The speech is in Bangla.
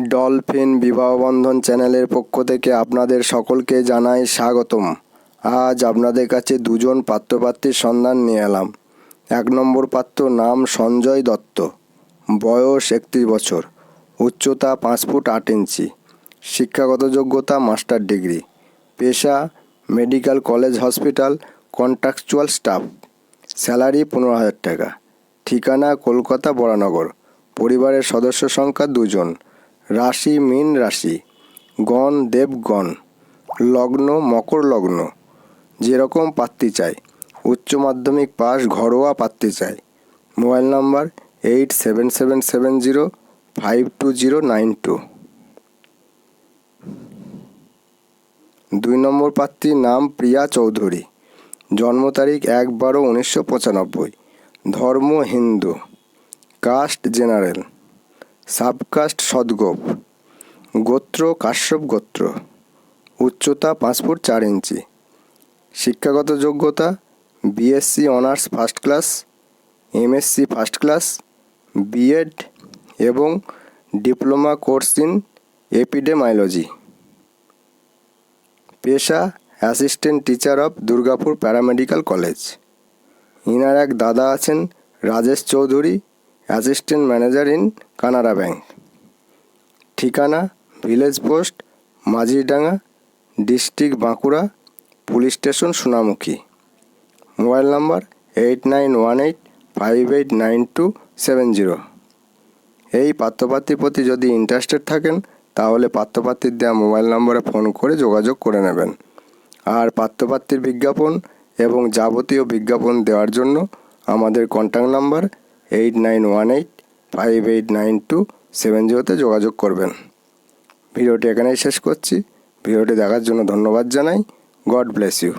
ডলফিন বিবাহবন্ধন চ্যানেলের পক্ষ থেকে আপনাদের সকলকে জানাই স্বাগতম। আজ আপনাদের কাছে দুজন পাত্রপাত্রীর সন্ধান নিয়ে এলাম। এক নম্বর পাত্র নাম সঞ্জয় দত্ত। বয়স একত্রিশ বছর। উচ্চতা পাঁচ ফুট আট ইঞ্চি। শিক্ষাগত যোগ্যতা মাস্টার ডিগ্রি। পেশা medical college hospital contractual staff. Salary পনেরো হাজার টাকা। ঠিকানা কলকাতা বরানগর। পরিবারের সদস্য সংখ্যা দুজন। রাশি মীন রাশি, গণ দেবগণ লগ্ন, মকর লগ্ন, যেরকম পাত্রী চাই। উচ্চ মাধ্যমিক পাস, ঘরোয়া পাত্রী চাই। Mobile number eight seven seven seven zero five two zero nine two. দুই নম্বর পাত্রীর নাম প্রিয়া চৌধুরী। জন্ম তারিখ এক বারো উনিশশো পঁচানব্বই। ধর্ম Hindu. Caste general. Subcaste Sadgop. গোত্র কাশ্যপ গোত্র। উচ্চতা পাঁচ ফুট চার ইঞ্চি। শিক্ষাগত যোগ্যতা BSc honours first class MSc first class BEd এবং ডিপ্লোমা কোর্স ইন এপিডেমাইলজি পেশা assistant teacher of Durgapur paramedical college inner এক দাদা আছেন Rajesh Chowdhury. Assistant manager in Canara bank. ঠিকানা, village post Majhirdanga district Bankura, police station, Sonamukhi. Mobile number eight nine one eight five eight nine two seven zero. এই পাত্রপাত্রীর প্রতি যদি ইন্টারেস্টেড থাকেন, তাহলে পাত্রপাত্রীর দেওয়া মোবাইল নম্বরে ফোন করে যোগাযোগ করে নেবেন। আর পাত্রপাত্রীর বিজ্ঞাপন এবং যাবতীয় বিজ্ঞাপন দেওয়ার জন্য আমাদের contact number eight nine one eight five eight nine two seven জিরোতে যোগাযোগ করবেন। ভিডিওটি এখানেই শেষ করছি। ভিডিওটি দেখার জন্য ধন্যবাদ জানাই। God bless you